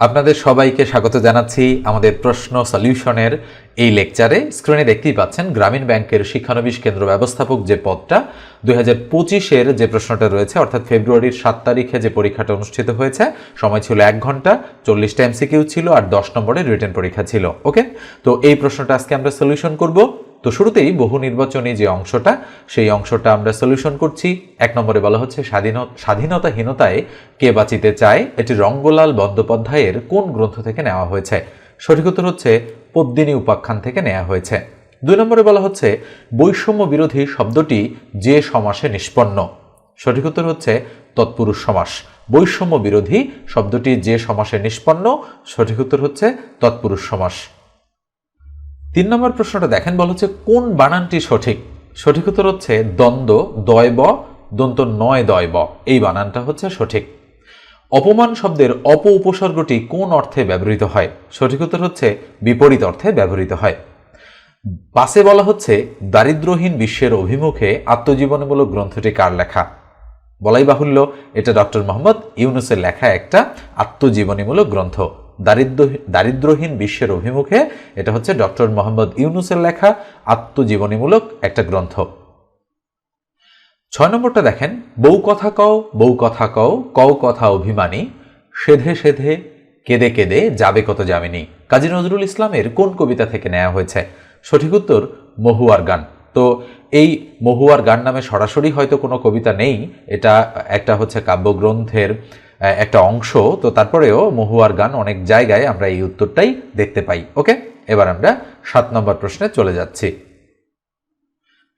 আপনাদের সবাইকে স্বাগত জানাচ্ছি আমাদের প্রশ্ন সলিউশনের এই লেকচারে। স্ক্রিনে দেখতেই পাচ্ছেন, গ্রামীণ ব্যাংকের শিক্ষানবিশ কেন্দ্র ব্যবস্থাপক যে পদটা, দুই হাজার পঁচিশের যে প্রশ্নটা রয়েছে, অর্থাৎ ফেব্রুয়ারির সাত তারিখে যে পরীক্ষাটা অনুষ্ঠিত হয়েছে, সময় ছিল এক ঘণ্টা, চল্লিশটা এমসিকিউ ছিল আর দশ নম্বরের রিটেন পরীক্ষা ছিল, ওকে? তো এই প্রশ্নটা আজকে আমরা সলিউশন করব। তো শুরুতেই বহু নির্বাচনী যে অংশটা, সেই অংশটা আমরা সলিউশন করছি। এক নম্বরে বলা হচ্ছে স্বাধীনতা স্বাধীনতাহীনতায় কে বাঁচিতে চায়, এটি রঙ্গলাল বন্দ্যোপাধ্যায়ের কোন গ্রন্থ থেকে নেওয়া হয়েছে? সঠিক উত্তর হচ্ছে পদ্মিনী উপাখ্যান থেকে নেওয়া হয়েছে। দুই নম্বরে বলা হচ্ছে বৈষম্য বিরোধী শব্দটি যে সমাসে নিষ্পন্ন। সঠিক উত্তর হচ্ছে তৎপুরুষ সমাস। বৈষম্য বিরোধী শব্দটি যে সমাসে নিষ্পন্ন, সঠিক উত্তর হচ্ছে তৎপুরুষ সমাস। তিন নম্বর প্রশ্নটা দেখেন, বলা হচ্ছে, কোন বানানটি সঠিক? সঠিক উত্তর হচ্ছে দ্বন্দ্ব দয়ব দন্ত নয় দয়ব এই বানানটা হচ্ছে সঠিক। অপমান শব্দের অপ উপসর্গটি কোন অর্থে ব্যবহৃত হয়? সঠিক উত্তর হচ্ছে, বিপরীত অর্থে ব্যবহৃত হয়। পাশে বলা হচ্ছে দারিদ্রহীন বিশ্বের অভিমুখে আত্মজীবনীমূলক গ্রন্থটি কার লেখা? বলাই বাহুল্য, এটা ডক্টর মোহাম্মদ ইউনুসের লেখা একটা আত্মজীবনীমূলক গ্রন্থ। দারিদ্র দারিদ্রহীন বিশ্বের অভিমুখে এটা হচ্ছে ডক্টর মোহাম্মদ ইউনুসের লেখা আত্মজীবনীমূলক একটা গ্রন্থ। ছয় নম্বরটা দেখেন, বউ কথা কও, বউ কথা কও কও কথা অভিমানী, সেধে সেধে, কেঁদে কেঁদে যাবে কত যামিনী। কাজী নজরুল ইসলামের কোন কবিতা থেকে নেওয়া হয়েছে? সঠিক উত্তর, মহুয়ার গান। তো এই মহুয়ার গান নামে সরাসরি হয়তো কোনো কবিতা নেই, এটা একটা হচ্ছে কাব্যগ্রন্থের একটা অংশ, তো তারপরেও মহুয়ার গান অনেক জায়গায় আমরা এই উত্তরটাই দেখতে পাই, ওকে? এবার আমরা সাত নম্বর প্রশ্নে চলে যাচ্ছি।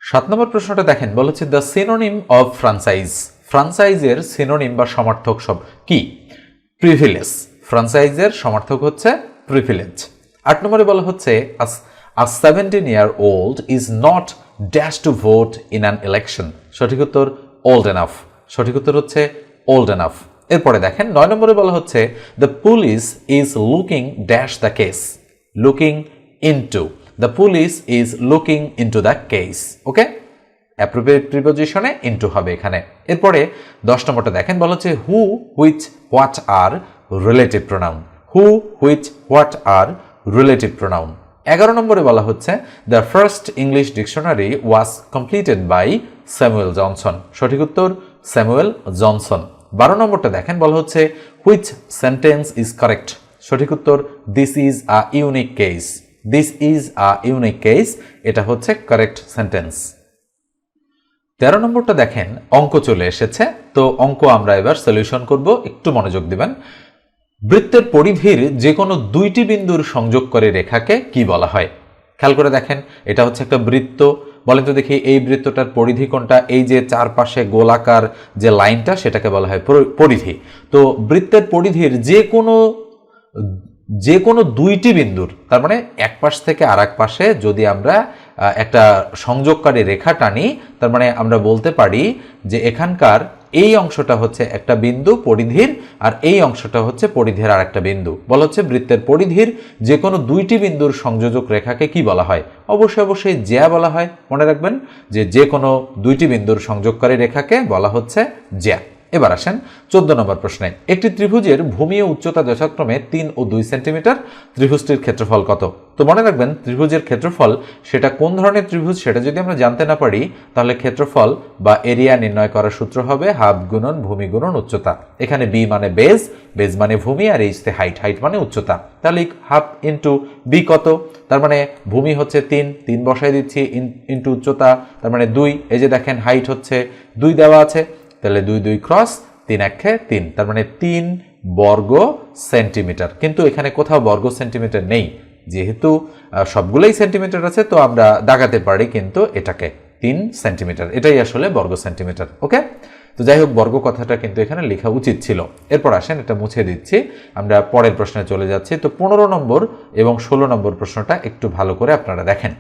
সাত নম্বর প্রশ্নটা দেখেন বলা হচ্ছে দ্য সিনোনিম অফ ফ্রান্সাইজ ফ্রান্সাইজের সিনোনিম বা সমার্থক সব কি? প্রিভিলেজ ফ্রান্সাইজের সমার্থক হচ্ছে প্রিভিলেজ আট নম্বরে বলা হচ্ছে a seventeen year old is not dash to vote in an election সঠিক উত্তর ওল্ড এনাফ সঠিক উত্তর হচ্ছে ওল্ড এনাফ এরপরে দেখেন, নয় নম্বরে বলা হচ্ছে the police is looking dash the case looking into the police is looking into the case okay appropriate প্রিপোজিশনে into হবে এখানে। এরপরে দশ নম্বরটা দেখেন, বলা হচ্ছে who which what are relative pronoun who which what are relative pronoun এগারো নম্বরে বলা হচ্ছে the first English dictionary was completed by Samuel Johnson সঠিক উত্তর স্যামুয়েল জনসন বারো নম্বরটা দেখেন, বলা হচ্ছে হুইচ সেন্টেন্স ইজ কারেক্ট সঠিক উত্তর this is a unique case this is a unique case এটা হচ্ছে কারেক্ট সেন্টেন্স তেরো নম্বরটা দেখেন, অঙ্ক চলে এসেছে। তো অঙ্ক আমরা এবার সলিউশন করব। একটু মনোযোগ দিবেন। বৃত্তের পরিধির যে কোনো দুইটি বিন্দুর সংযোগ করে রেখাকে কি বলা হয়? খেয়াল করে দেখেন, এটা হচ্ছে একটা বৃত্ত। বলেন তো দেখি, এই বৃত্তটার পরিধি কোনটা? এই যে চারপাশে গোলাকার যে লাইনটা, সেটাকে বলা হয় পরিধি। তো বৃত্তের পরিধির যে কোনো যে কোনো দুইটি বিন্দুর, তার মানে এক পাশ থেকে আর এক পাশে যদি আমরা একটা সংযোগকারী রেখা টানি, তার মানে আমরা বলতে পারি যে এখানকার এই অংশটা হচ্ছে একটা বিন্দু পরিধির, আর এই অংশটা হচ্ছে পরিধির আর একটা বিন্দু। বলা হচ্ছে বৃত্তের পরিধির যে কোনো দুইটি বিন্দুর সংযোজক রেখাকে কি বলা হয়? অবশ্যই অবশ্যই জ্যা বলা হয়। মনে রাখবেন যে যে কোনো দুইটি বিন্দুর সংযোগকারী রেখাকে বলা হচ্ছে জ্যা। এবার আসেন চোদ্দ নম্বর প্রশ্নে। একটি ত্রিভুজের ভূমি ও উচ্চতা যথাক্রমে তিন ও দুই সেন্টিমিটার, ত্রিভুজটির ক্ষেত্রফল কত? তো মনে রাখবেন, ত্রিভুজের ক্ষেত্রফল, সেটা কোন ধরনের ত্রিভুজ সেটা যদি আমরা জানতে না পারি, তাহলে ক্ষেত্রফল বা এরিয়া নির্ণয় করার সূত্র হবে হাফ গুণন ভূমি গুণন উচ্চতা। এখানে বি মানে বেজ বেজ মানে ভূমি, আর এইচ তে হাইট হাইট মানে উচ্চতা। তাহলে হাফ ইন্টু বি কত? তার মানে ভূমি হচ্ছে তিন তিন বসাই দিচ্ছি ইন্টু উচ্চতা, তার মানে দুই, এই যে দেখেন হাইট হচ্ছে, দুই দেওয়া আছে। তাহলে দুই দুই ক্রস তিন একে তিন। তার মানে তিন বর্গ সেন্টিমিটার কিন্তু এখানে কোথাও বর্গ সেন্টিমিটার নেই। যেহেতু সবগুলোই সেন্টিমিটার আছে, তো আমরা দাগাতে পারি কিন্তু এটাকে তিন সেন্টিমিটার এটাই আসলে বর্গ সেন্টিমিটার ওকে? তো যাই হোক, বর্গ কথাটা কিন্তু এখানে লেখা উচিত ছিল। এরপর আসেন, এটা মুছে দিচ্ছি। আমরা পরের প্রশ্নে চলে যাচ্ছি। তো পনেরো নম্বর এবং ষোলো নম্বর প্রশ্নটা একটু ভালো করে আপনারা দেখেন।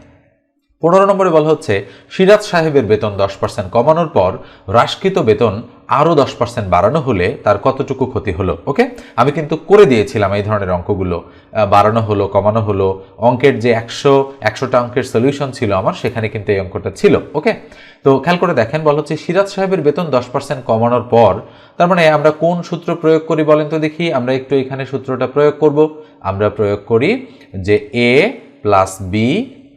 পনেরো নম্বরে বলা হচ্ছে, সিরাজ সাহেবের বেতন দশ পার্সেন্ট কমানোর পর হ্রাসকৃত বেতন আরও দশ পার্সেন্ট বাড়ানো হলে তার কতটুকু ক্ষতি হলো? ওকে আমি কিন্তু করে দিয়েছিলাম এই ধরনের অঙ্কগুলো। বাড়ানো হলো, কমানো হলো, অঙ্কের যে একশো, একশোটা অঙ্কের সলিউশন ছিল আমার, সেখানে কিন্তু এই অঙ্কটা ছিল। ওকে তো খেয়াল করে দেখেন, বলা হচ্ছে সিরাজ সাহেবের বেতন দশ পার্সেন্ট কমানোর পর, তার মানে আমরা কোন সূত্র প্রয়োগ করি বলেন তো দেখি, আমরা একটু এখানে সূত্রটা প্রয়োগ করব। আমরা প্রয়োগ করি যে এ প্লাস বি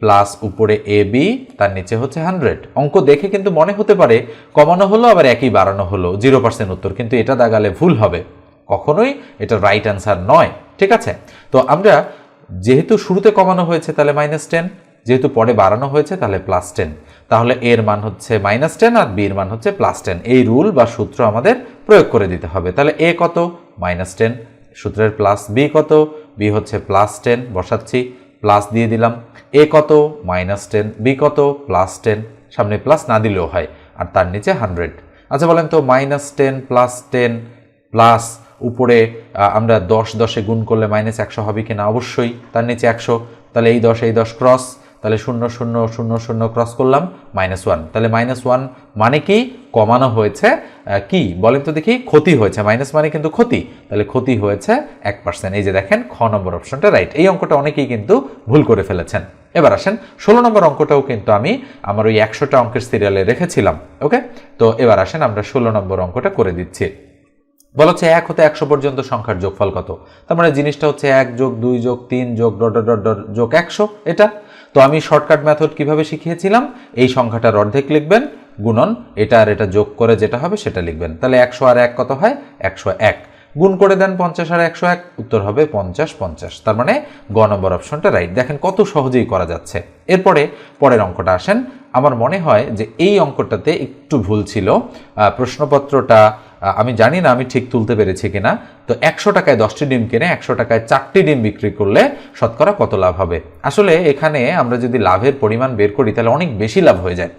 প্লাস উপরে এ, বি, তার নিচে হচ্ছে হান্ড্রেড। অঙ্ক দেখে কিন্তু মনে হতে পারে কমানো হলো, আবার একই বাড়ানো হলো। জিরো পার্সেন্ট উত্তর, কিন্তু এটা দাগালে ভুল হবে। কখনোই এটা রাইট অ্যান্সার নয়, ঠিক আছে? তো আমরা যেহেতু শুরুতে কমানো হয়েছে, তাহলে মাইনাস টেন যেহেতু পরে বাড়ানো হয়েছে, তাহলে প্লাস টেন তাহলে এর মান হচ্ছে মাইনাস টেন আর বির মান হচ্ছে প্লাস টেন এই রুল বা সূত্র আমাদের প্রয়োগ করে দিতে হবে। তাহলে এ কত? মাইনাস টেন সূত্রের প্লাস বি কত? বি হচ্ছে প্লাস টেন বসাচ্ছি। প্লাস দিয়ে দিলাম। এ কত? মাইনাস টেন বি কত? প্লাস টেন সামনে প্লাস না দিলেও হয়। আর তার নিচে হান্ড্রেড আচ্ছা বলেন তো minus ten plus ten plus উপরে আমরা দশ দশে গুণ করলে মাইনাস একশো হবে কিনা অবশ্যই। তার নিচে একশো। তাহলে এই দশ এই দশ ক্রস তাহলে শূন্য শূন্য শূন্য শূন্য ক্রস করলাম মাইনাস ওয়ান তাহলে মাইনাস ওয়ান মানে কি? কমানো হয়েছে কি? বলেন তো দেখি, ক্ষতি হয়েছে। মাইনাস মানে কিন্তু ক্ষতি। তাহলে ক্ষতি হয়েছে এক পার্সেন্ট এই যে দেখেন, খ নম্বর অপশনটা রাইট এই অঙ্কটা অনেকেই কিন্তু ভুল করে ফেলেছেন। এবার আসেন, ষোলো নম্বর অঙ্কটাও কিন্তু আমি আমার ওই একশোটা অঙ্কের সিরিয়ালে রেখেছিলাম ওকে তো এবার আসেন, আমরা ষোলো নম্বর অঙ্কটা করে দিচ্ছি। বলা হচ্ছে এক হতে একশো পর্যন্ত সংখ্যার যোগফল কত? তার মানে জিনিসটা হচ্ছে এক যোগ দুই যোগ তিন যোগ ডট ডট ডট, যোগ একশো। এটা তো আমি শর্টকাট মেথড কীভাবে শিখিয়েছিলাম? এই সংখ্যাটার অর্ধেক লিখবেন, গুণন, এটা আর এটা যোগ করে যেটা হবে সেটা লিখবেন। তাহলে একশো আর এক কত হয়? একশো এক। গুণ করে দেন পঞ্চাশ আর একশো এক, উত্তর হবে পঞ্চাশ পঞ্চাশ। তার মানে গ নম্বর অপশনটা রাইট দেখেন কত সহজেই করা যাচ্ছে। এরপরে পরের অঙ্কটা আসেন। আমার মনে হয় যে এই অঙ্কটাতে একটু ভুল ছিল। প্রশ্নপত্রটা আমি জানি না আমি ঠিক তুলতে পেরেছি কিনা, তো একশো টাকায় দশটি ডিম কিনে একশো টাকায় চারটি ডিম বিক্রি করলে শতকরা কত লাভ হবে? আসলে এখানে আমরা যদি লাভের পরিমাণ বের করি, তাহলে অনেক বেশি লাভ হয়ে যায়।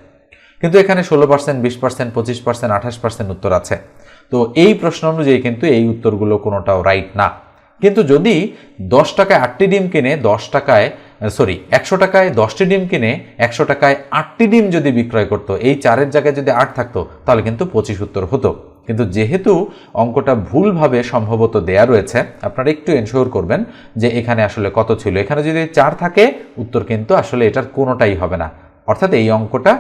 কিন্তু এখানে ষোলো পার্সেন্ট বিশ পার্সেন্ট পঁচিশ পার্সেন্ট আঠাশ পার্সেন্ট উত্তর আছে। তো এই প্রশ্ন অনুযায়ী কিন্তু এই উত্তরগুলো কোনোটাও রাইট না। কিন্তু যদি দশ টাকায় আটটি ডিম কিনে দশ টাকায় সরি একশো টাকায় দশটি ডিম কিনে একশো টাকায় আটটি ডিম যদি বিক্রয় করতো, এই চারের জায়গায় যদি আট থাকতো, তাহলে কিন্তু পঁচিশ উত্তর হতো। কিন্তু যেহেতু অঙ্কটা ভুলভাবে সম্ভবত দেয়া রয়েছে, আপনারা একটু এনশোর করবেন যে এখানে আসলে কত ছিল। এখানে যদি চার থাকে, উত্তর কিন্তু আসলে এটার কোনোটাই হবে না। অর্থাৎ এই অঙ্কটা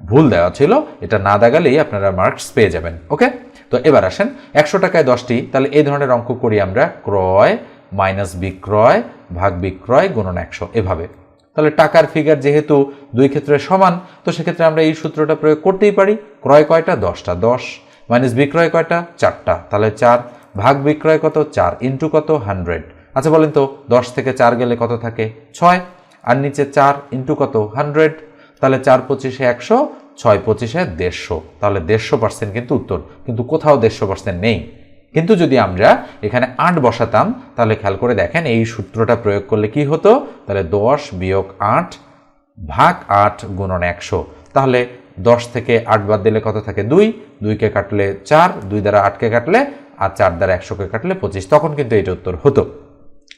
ভুল দেওয়া ছিল, এটা না দাগালেই আপনারা মার্কস পেয়ে যাবেন, ওকে? তো এবার আসেন, একশো টাকায় দশটি, তাহলে এই ধরনের অঙ্ক করি আমরা, ক্রয় মাইনাস বিক্রয় ভাগ বিক্রয় গুণন একশো, এভাবে। তাহলে টাকার ফিগার যেহেতু দুই ক্ষেত্রে সমান, তো সেক্ষেত্রে আমরা এই সূত্রটা প্রয়োগ করতেই পারি। ক্রয় কয়টা? দশটা। দশ। মাইনাস বিক্রয় কয়টা? চারটা। তাহলে চার ভাগ বিক্রয় কত? চার ইন্টু কত? হান্ড্রেড আচ্ছা বলেন তো, দশ থেকে চার গেলে কত থাকে? ছয়। আর নিচে চার ইন্টু কত? হান্ড্রেড তাহলে চার পঁচিশে একশো, ছয় পঁচিশে দেড়শো। তাহলে দেড়শো পার্সেন্ট কিন্তু উত্তর। কিন্তু কোথাও দেড়শো পার্সেন্ট নেই। কিন্তু যদি আমরা এখানে আট বসাতাম, তাহলে খেয়াল করে দেখেন, এই সূত্রটা প্রয়োগ করলে কি হতো? তাহলে দশ বিয়োগ আট ভাগ আট গুণন একশো। তাহলে দশ থেকে আট বাদ দিলে কত থাকে? দুই। দুইকে কাটলে চার, দুই দ্বারা আটকে কাটলে, আর চার দ্বারা একশোকে কাটলে পঁচিশ। তখন কিন্তু এটা উত্তর হতো।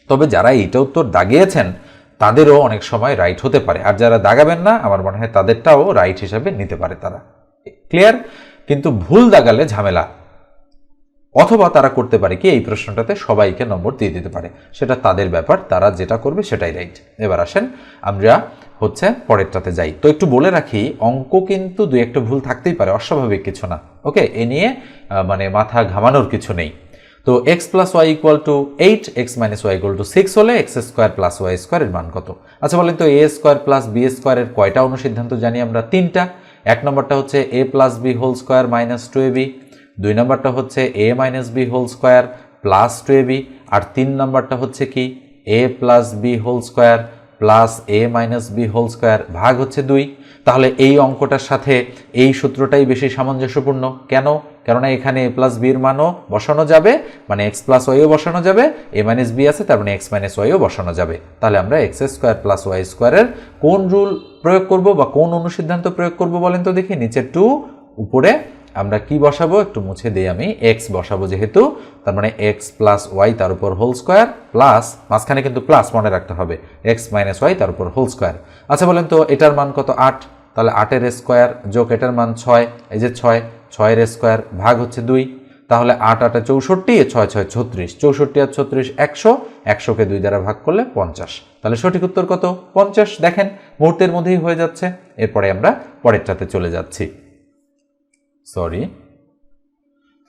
তবে যারা এইটা উত্তর দাগিয়েছেন, তাদেরও অনেক সময় রাইট হতে পারে। আর যারা দাগাবেন না, আমার মনে হয় তাদেরটাও রাইট হিসাবে নিতে পারে তারা। ক্লিয়ার কিন্তু ভুল দাগালে ঝামেলা অথবা তারা করতে পারে কি, এই প্রশ্নটাতে সবাইকে নম্বর দিয়ে দিতে পারে। সেটা তাদের ব্যাপার, তারা যেটা করবে সেটাই রাইট এবার আসেন, আমরা হচ্ছে পরেরটাতে যাই। তো একটু বলে রাখি, অঙ্ক কিন্তু দু একটা ভুল থাকতেই পারে, অস্বাভাবিক কিছু না। ওকে, এ নিয়ে মানে মাথা ঘামানোর কিছু নেই। তো x plus y equal to eight x minus y equal to six হলে এক্স স্কোয়ার প্লাস ওয়াই স্কোয়ারের মান কত? আচ্ছা বলেন তো এ স্কোয়ার প্লাস বি স্কোয়ারের কয়টা অনুসিদ্ধান্ত জানি আমরা? তিনটা। এক নম্বরটা হচ্ছে A plus B whole square minus two A B দুই নম্বরটা হচ্ছে A minus B whole square plus two A B আর তিন নম্বরটা হচ্ছে কি? A plus B whole square plus A minus B whole square ভাগ হচ্ছে দুই। তাহলে এই অঙ্কটার সাথে এই সূত্রটাই বেশি সামঞ্জস্যপূর্ণ। কেন? কেননা এখানে এ প্লাস বির মানও বসানো যাবে মানে এক্স প্লাস ওয়াইও বসানো যাবে এ মাইনাস বি আছে, তার মানে এক্স মাইনাস ওয়াইও বসানো যাবে। তাহলে আমরা এক্স স্কোয়ার প্লাস ওয়াই স্কোয়ারের কোন রুল প্রয়োগ করব বা কোন অনুসিদ্ধান্ত প্রয়োগ করব বলেন তো দেখি, নিচে টু উপরে আমরা কি বসাবো? একটু মুছে দিই আমি। এক্স বসাবো যেহেতু, তার মানে এক্স প্লাস ওয়াই তার উপর হোল স্কোয়ার প্লাস মাঝখানে কিন্তু প্লাস মনে রাখতে হবে। এক্স মাইনাস ওয়াই তার উপর হোল স্কোয়ার আচ্ছা বলেন তো, এটার মান কত? আট। তাহলে আটের স্কোয়ার যোগ এটার মান ছয়। এই যে ছয়, ছয়ের স্কোয়ার ভাগ হচ্ছে দুই। তাহলে আট, আটা চৌষট্টি ছয় ছয়, ছত্রিশ। চৌষট্টি আর ছত্রিশ, একশো। একশোকে দুই দ্বারা ভাগ করলে পঞ্চাশ। তাহলে সঠিক উত্তর কত? পঞ্চাশ। দেখেন, মুহূর্তের মধ্যেই হয়ে যাচ্ছে। এরপরে আমরা পরেরটাতে চলে যাচ্ছি। সরি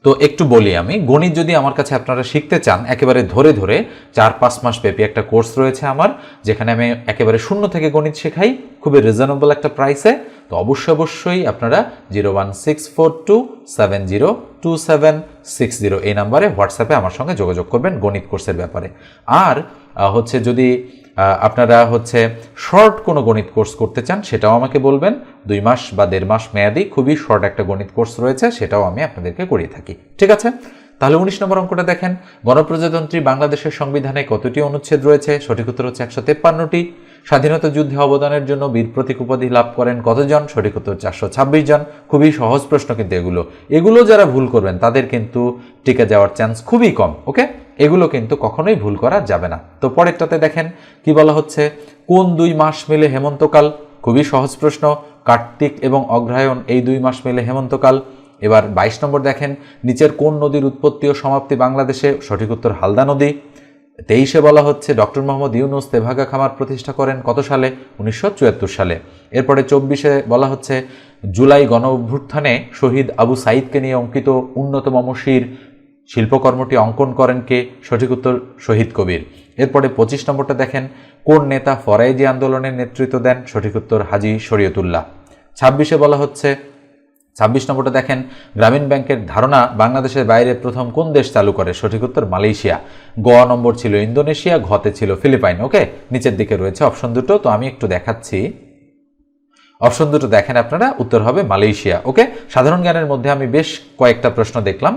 তো একটু বলি আমি। গণিত যদি আমার কাছে আপনারা শিখতে চান, একেবারে ধরে ধরে চার পাঁচ মাস ব্যাপী একটা কোর্স রয়েছে আমার, যেখানে আমি একেবারে শূন্য থেকে গণিত শেখাই, খুবই রিজনেবল একটা প্রাইসে তো অবশ্যই অবশ্যই আপনারা zero one six four two seven zero two seven six zero এই নাম্বারে হোয়াটসঅ্যাপে আমার সঙ্গে যোগাযোগ করবেন গণিত কোর্সের ব্যাপারে। আর হচ্ছে যদি আপনারা হচ্ছে শর্ট কোনো গণিত কোর্স করতে চান, সেটাও আমাকে বলবেন। দুই মাস বা দেড় মাস মেয়াদি খুবই শর্ট একটা গণিত কোর্স রয়েছে, সেটাও আমি আপনাদেরকে করিয়ে থাকি। ঠিক আছে? তাহলে উনিশ নম্বর অঙ্কটা দেখেন। গণপ্রজাতন্ত্রী বাংলাদেশের সংবিধানে কতটি অনুচ্ছেদ রয়েছে? সঠিক উত্তর হচ্ছে একশো তেপ্পান্নটি। স্বাধীনতা যুদ্ধে অবদানের জন্য বীর প্রতীক উপাধি লাভ করেন কতজন? সঠিক উত্তর চারশো ছাব্বিশ জন। খুবই সহজ প্রশ্ন কিন্তু এগুলো। এগুলো যারা ভুল করবেন, তাদের কিন্তু টিকে যাওয়ার চান্স খুবই কম ওকে এগুলো কিন্তু কখনোই ভুল করা যাবে না। তো পরেরটাতে দেখেন, কি বলা হচ্ছে? কোন দুই মাস মিলে হেমন্তকাল? খুবই সহজ প্রশ্ন। কার্তিক এবং অগ্রহায়ণ এই দুই মাস মিলে হেমন্তকাল। এবার বাইশ নম্বর দেখেন, নিচের কোন নদীর উৎপত্তি ও সমাপ্তি বাংলাদেশে? সঠিক উত্তর হালদা নদী। তেইশে বলা হচ্ছে ডক্টর মোহাম্মদ ইউনুস তেভাগা খামার প্রতিষ্ঠা করেন কত সালে? উনিশশো চুয়াত্তর সালে। এরপরে চব্বিশে বলা হচ্ছে জুলাই গণ অভ্যুত্থানে শহীদ আবু সাইদকে নিয়ে অঙ্কিত উন্নত মমশির শিল্পকর্মটি অঙ্কন করেন কে? সঠিক উত্তর, শহীদ কবির। এরপরে পঁচিশ নম্বরটা দেখেন, কোন নেতা ফরাইজি আন্দোলনের নেতৃত্ব দেন? সঠিক উত্তর, হাজি শরীয়তুল্লাহ। ছাব্বিশে বলা হচ্ছে ছাব্বিশ নম্বরটা দেখেন, গ্রামীণ ব্যাংকের ধারণা, বাংলাদেশের বাইরে প্রথম কোন দেশ চালু করে? সঠিক উত্তর, মালয়েশিয়া। গ নম্বর ছিল ইন্দোনেশিয়া, ঘতে ছিল ফিলিপাইন, ওকে? নিচের দিকে রয়েছে অপশন দুটো, তো আমি একটু দেখাচ্ছি। অপশন দুটো দেখেন আপনারা, উত্তর হবে মালয়েশিয়া। ওকে? সাধারণ জ্ঞানের মধ্যে আমি বেশ কয়েকটা প্রশ্ন দেখলাম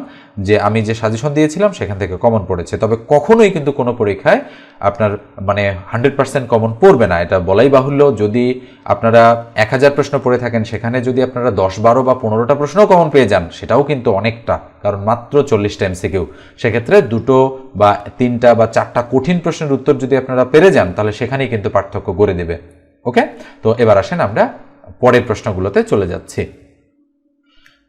যে আমি যে সাজেশন দিয়েছিলাম সেখান থেকে কমন পড়েছে। তবে কখনোই কিন্তু কোনো পরীক্ষায় আপনার মানে হান্ড্রেড পার্সেন্ট কমন পড়বে না। এটা বলাই বাহুল্য। যদি আপনারা এক হাজার প্রশ্ন পড়ে থাকেন, সেখানে যদি আপনারা দশ বারো বা পনেরোটা প্রশ্নও কমন পেয়ে যান, সেটাও কিন্তু অনেকটা। কারণ মাত্র চল্লিশটা এমসিকিউ সেক্ষেত্রে দুটো বা তিনটা বা চারটা কঠিন প্রশ্নের উত্তর যদি আপনারা পেরে যান, তাহলে সেখানেই কিন্তু পার্থক্য গড়ে দেবে। ওকে? তো এবার আসেন আমরা পরের প্রশ্নগুলোতে চলে যাচ্ছি।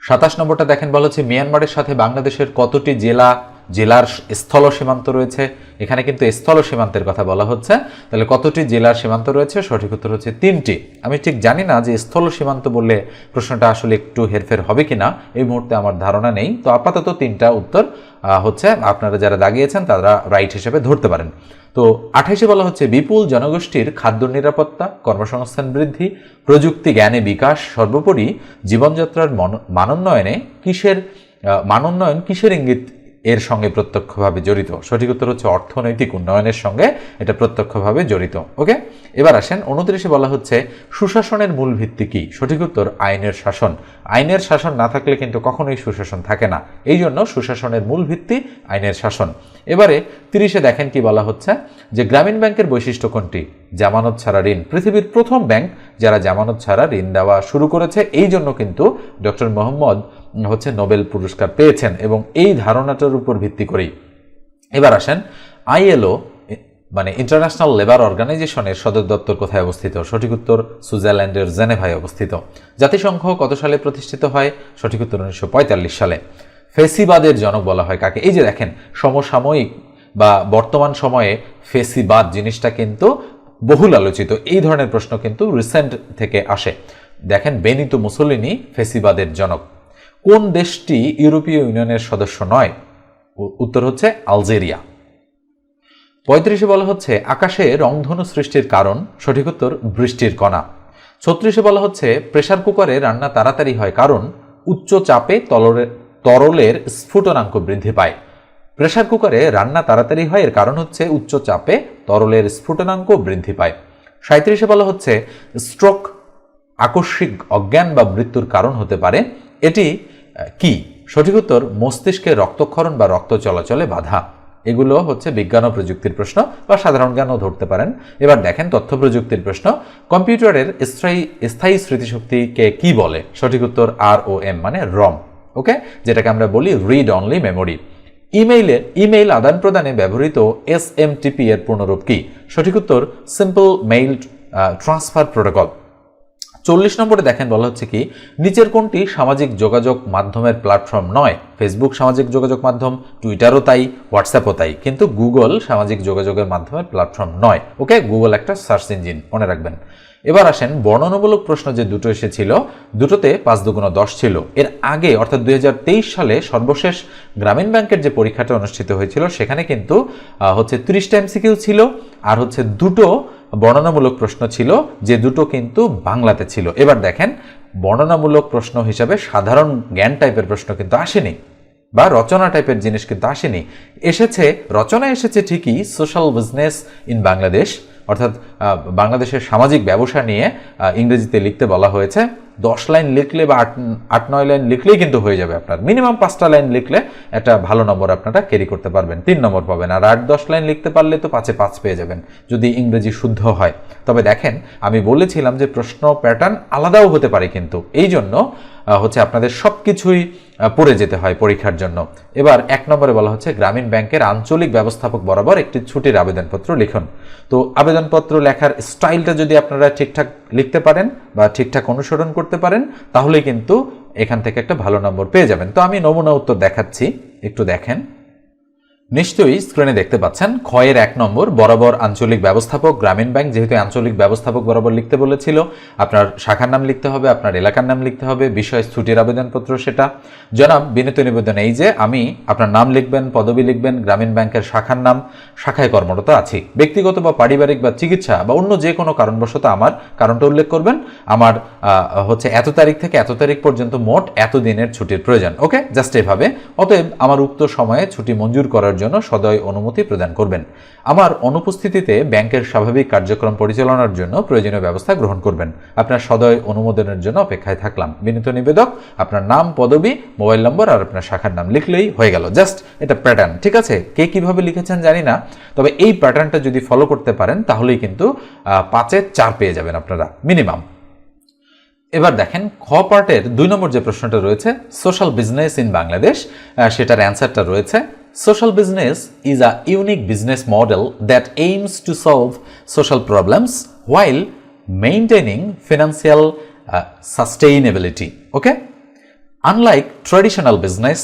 সাতাশ নম্বরটা দেখেন বলা হচ্ছে মিয়ানমারের সাথে বাংলাদেশের কতটি জেলা জেলার স্থল সীমান্ত রয়েছে। এখানে কিন্তু স্থল সীমান্তের কথা বলা হচ্ছে। তাহলে কতটি জেলার সীমান্ত রয়েছে? সঠিক উত্তর হচ্ছে তিনটি। আমি ঠিক জানি না যে স্থল সীমান্ত বললে প্রশ্নটা আসলে একটু হেরফের হবে কিনা, এই মুহূর্তে আমার ধারণা নেই। তো আপাতত তিনটা উত্তর হচ্ছে আপনারা যারা দাগিয়েছেন তারা রাইট হিসেবে ধরতে পারেন। তো আঠাশে বলা হচ্ছে বিপুল জনগোষ্ঠীর খাদ্য নিরাপত্তা, কর্মসংস্থান বৃদ্ধি, প্রযুক্তি জ্ঞানে বিকাশ, সর্বোপরি জীবনযাত্রার মন- মানোন্নয়নে কিসের মানোন্নয়ন কিসের ইঙ্গিত এর সঙ্গে প্রত্যক্ষভাবে জড়িত। সঠিক উত্তর হচ্ছে অর্থনৈতিক উন্নয়নের সঙ্গে এটা প্রত্যক্ষভাবে জড়িত। ওকে? এবার আসেন, উনত্রিশে বলা হচ্ছে, সুশাসনের মূল ভিত্তি কি? সঠিক উত্তর, আইনের শাসন। আইনের শাসন না থাকলে কিন্তু কখনোই সুশাসন থাকে না। এই জন্য সুশাসনের মূল ভিত্তি আইনের শাসন। এবারে তিরিশে দেখেন কি বলা হচ্ছে, যে গ্রামীণ ব্যাংকের বৈশিষ্ট্য কোনটি? জামানত ছাড়া ঋণ। পৃথিবীর প্রথম ব্যাংক যারা জামানত ছাড়া ঋণ দেওয়া শুরু করেছে এই জন্য কিন্তু ডক্টর মোহাম্মদ হচ্ছে নোবেল পুরস্কার পেয়েছেন এবং এই ধারণাটার উপর ভিত্তি করেই। এবার আসেন আইএলও মানে ইন্টারন্যাশনাল লেবার অর্গানাইজেশনের সদর দপ্তর কোথায় অবস্থিত? সঠিক উত্তর সুইজারল্যান্ডের জেনেভায় অবস্থিত। জাতিসংঘ কত সালে প্রতিষ্ঠিত হয়? সঠিক উত্তর উনিশশো পঁয়তাল্লিশ সালে। ফেসিবাদের জনক বলা হয় কাকে? এই যে দেখেন, সমসাময়িক বা বর্তমান সময়ে ফেসিবাদ জিনিসটা কিন্তু বহুল আলোচিত। এই ধরনের প্রশ্ন কিন্তু রিসেন্ট থেকে আসে। দেখেন বেনিতো মুসলিনি ফেসিবাদের জনক। কোন দেশটি ইউরোপীয় ইউনিয়নের সদস্য নয়? উত্তর হচ্ছে আলজেরিয়া। পঁয়ত্রিশে বলা হচ্ছে, আকাশে রংধনু সৃষ্টির কারণ, সঠিক উত্তর, বৃষ্টির কণা। ছত্রিশে বলা হচ্ছে, প্রেসার কুকারে রান্না তাড়াতাড়ি হয় কারণ, উচ্চ চাপে তলরে- তরলের স্ফুটনাঙ্ক বৃদ্ধি পায়। প্রেসার কুকারে রান্না তাড়াতাড়ি হয় এর কারণ হচ্ছে, উচ্চ চাপে তরলের স্ফুটনাঙ্ক বৃদ্ধি পায়। সাঁত্রিশে বলা হচ্ছে, স্ট্রোক আকস্মিক অজ্ঞান বা মৃত্যুর কারণ হতে পারে। এটি কি? সঠিক উত্তর, মস্তিষ্কে রক্তক্ষরণ বা রক্ত চলাচলে বাধা। এগুলো হচ্ছে বিজ্ঞান ও প্রযুক্তির প্রশ্ন, বা সাধারণ জ্ঞানও ধরতে পারেন। এবার দেখেন তথ্য প্রযুক্তির প্রশ্ন। কম্পিউটারের স্থায়ী স্থায়ী স্মৃতিশক্তিকে কি বলে? সঠিক উত্তর আর ও এম মানে রম, ওকে? যেটাকে আমরা বলি রিড অনলি মেমোরি ইমেইলে, ইমেইল আদান প্রদানে ব্যবহৃত এস এম টিপি এর পূর্ণরূপ কি? সঠিক উত্তর সিম্পল মেইল ট্রান্সফার প্রোটোকল চল্লিশ নম্বরে দেখেন, বলা হচ্ছে কি, নিচের কোনটি সামাজিক যোগাযোগ মাধ্যমের প্ল্যাটফর্ম নয়। ফেসবুক সামাজিক যোগাযোগ মাধ্যম টুইটারও তাই হোয়াটসঅ্যাপও তাই। কিন্তু গুগল সামাজিক যোগাযোগের মাধ্যমের প্ল্যাটফর্ম নয়। ওকে? গুগল একটা সার্চ ইঞ্জিন মনে রাখবেন। এবার আসেন, বর্ণনামূলক প্রশ্ন যে দুটো এসেছিল, দুটোতে পাঁচ দুগুণ দশ ছিল। এর আগে, অর্থাৎ দুই হাজার তেইশ সালে সর্বশেষ গ্রামীণ ব্যাংকের যে পরীক্ষাটা অনুষ্ঠিত হয়েছিল, সেখানে কিন্তু হচ্ছে ত্রিশটা এমসিকিউ ছিল, আর হচ্ছে দুটো বর্ণনামূলক প্রশ্ন ছিল, যে দুটো কিন্তু বাংলাতে ছিল। এবার দেখেন, বর্ণনামূলক প্রশ্ন হিসাবে সাধারণ জ্ঞান টাইপের প্রশ্ন কিন্তু আসেনি, বা রচনা টাইপের জিনিস কিন্তু আসেনি। এসেছে রচনা এসেছে ঠিকই সোশ্যাল বিজনেস ইন বাংলাদেশ অর্থাৎ বাংলাদেশের সামাজিক ব্যবসা নিয়ে ইংরেজিতে লিখতে বলা হয়েছে, দশ লাইন লিখলে বা আট আট, নয় লাইন লিখলেই কিন্তু হয়ে যাবে আপনার। মিনিমাম পাঁচটা লাইন লিখলে একটা ভালো নম্বর আপনারা ক্যারি করতে পারবেন। তিন নম্বর পাবেন। আর আট, দশ লাইন লিখতে পারলে তো পাঁচে পাঁচ পেয়ে যাবেন, যদি ইংরেজি শুদ্ধ হয়। তবে দেখেন, আমি বলেছিলাম যে প্রশ্ন প্যাটার্ন আলাদাও হতে পারে কিন্তু। এই জন্য হচ্ছে আপনাদের সব কিছুই পড়ে যেতে হয় পরীক্ষার জন্য। এবার এক নম্বরে বলা হচ্ছে, গ্রামীণ ব্যাংকের আঞ্চলিক ব্যবস্থাপক বরাবর একটি ছুটির আবেদনপত্র লিখুন। তো আবেদনপত্র লেখার স্টাইলটা যদি আপনারা ঠিকঠাক লিখতে পারেন বা ঠিকঠাক অনুসরণ করতে পারেন তাহলে কিন্তু এখান থেকে একটা ভালো নম্বর পেয়ে যাবেন। তো আমি নমুনা উত্তর দেখাচ্ছি, একটু দেখেন। নিশ্চয়ই স্ক্রিনে দেখতে পাচ্ছেন, ক্ষয়ের এক নম্বর, বরাবর আঞ্চলিক ব্যবস্থাপক, গ্রামীণ ব্যাংক যেহেতু আঞ্চলিক ব্যবস্থাপক বরাবর লিখতে বলেছিল, আপনার শাখার নাম লিখতে হবে, আপনার এলাকার নাম লিখতে হবে বিষয় ছুটির আবেদনপত্র সেটা। জনাব, বিনীত নিবেদন এই যে, আমি আপনার নাম লিখবেন, পদবি লিখবেন, গ্রামীণ ব্যাংকের শাখার নাম, শাখায় কর্মরত আছি। ব্যক্তিগত বা পারিবারিক বা চিকিৎসা বা অন্য যে কোনো কারণবশত আমার কারণটা উল্লেখ করবেন, আমার হচ্ছে এত তারিখ থেকে এত তারিখ পর্যন্ত মোট এত দিনের ছুটির প্রয়োজন। ওকে? জাস্ট এভাবে। অতএব আমার উক্ত সময়ে ছুটি মঞ্জুর করার জন্য সদয় অনুমতি প্রদান করবেন। আমার অনুপস্থিতিতে ব্যাংকের স্বাভাবিক কার্যক্রম পরিচালনার জন্য প্রয়োজনীয় ব্যবস্থা গ্রহণ করবেন। আপনার সদয় অনুমোদনের জন্য অপেক্ষায় থাকলাম। বিনীত নিবেদক, আপনার নাম, পদবি, মোবাইল নম্বর আর আপনার শাখার নাম লিখলেই হয়ে গেল। জাস্ট এটা প্যাটার্ন, ঠিক আছে? কে কীভাবে লিখেছেন জানি না, তবে এই প্যাটার্নটা যদি ফলো করতে পারেন, তাহলেই কিন্তু পাঁচে চার পেয়ে যাবেন আপনারা, মিনিমাম। এবার দেখেন, খ পার্টের দুই নম্বর যে প্রশ্নটা রয়েছে, সোশ্যাল বিজনেস ইন বাংলাদেশ সেটার অ্যান্সারটা রয়েছে social business is a unique business model that aims to solve social problems while maintaining financial sustainability okay unlike traditional business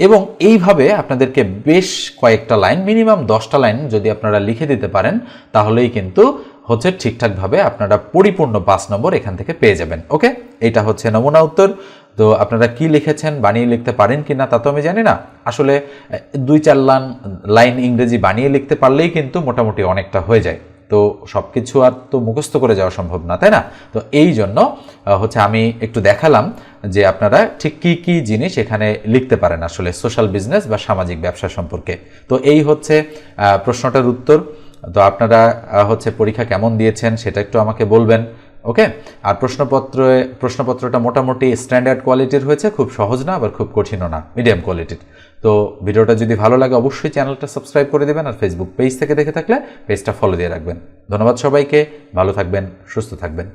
এবং এইভাবে আপনাদেরকে বেশ কয়েকটা লাইন, মিনিমাম দশটা লাইন যদি আপনারা লিখে দিতে পারেন, তাহলেই কিন্তু হচ্ছে ঠিকঠাকভাবে আপনারা পরিপূর্ণ পাঁচ নম্বর এখান থেকে পেয়ে যাবেন ওকে এটা হচ্ছে নমুনা উত্তর। তো আপনারা কি লিখেছেন, বানিয়ে লিখতে পারেন কি না তা তো আমি জানি না। আসলে, দুই চার লাইন লাইন ইংরেজি বানিয়ে লিখতে পারলেই কিন্তু মোটামুটি অনেকটা হয়ে যায়। তো সব কিছু আর তো মুখস্থ করে যাওয়া সম্ভব না, তাই না? তো এই জন্য হচ্ছে আমি একটু দেখালাম যে আপনারা ঠিক কী কী জিনিস এখানে লিখতে পারেন আসলে সোশ্যাল বিজনেস বা সামাজিক ব্যবসা সম্পর্কে। তো এই হচ্ছে প্রশ্নটার উত্তর। তো আপনারা হচ্ছে পরীক্ষা কেমন দিয়েছেন সেটা একটু আমাকে বলবেন। ওকে আর প্রশ্নপত্র, প্রশ্নপত্রটা মোটামুটি স্ট্যান্ডার্ড কোয়ালিটির হয়েছে, খুব সহজ না, আবার খুব কঠিনও না মিডিয়াম কোয়ালিটির তো ভিডিওটা যদি ভালো লাগে, অবশ্যই চ্যানেলটা সাবস্ক্রাইব করে দেবেন আর ফেসবুক পেজ থেকে দেখে থাকলে পেজটা ফলো দিয়ে রাখবেন। ধন্যবাদ সবাইকে, ভালো থাকবেন, সুস্থ থাকবেন।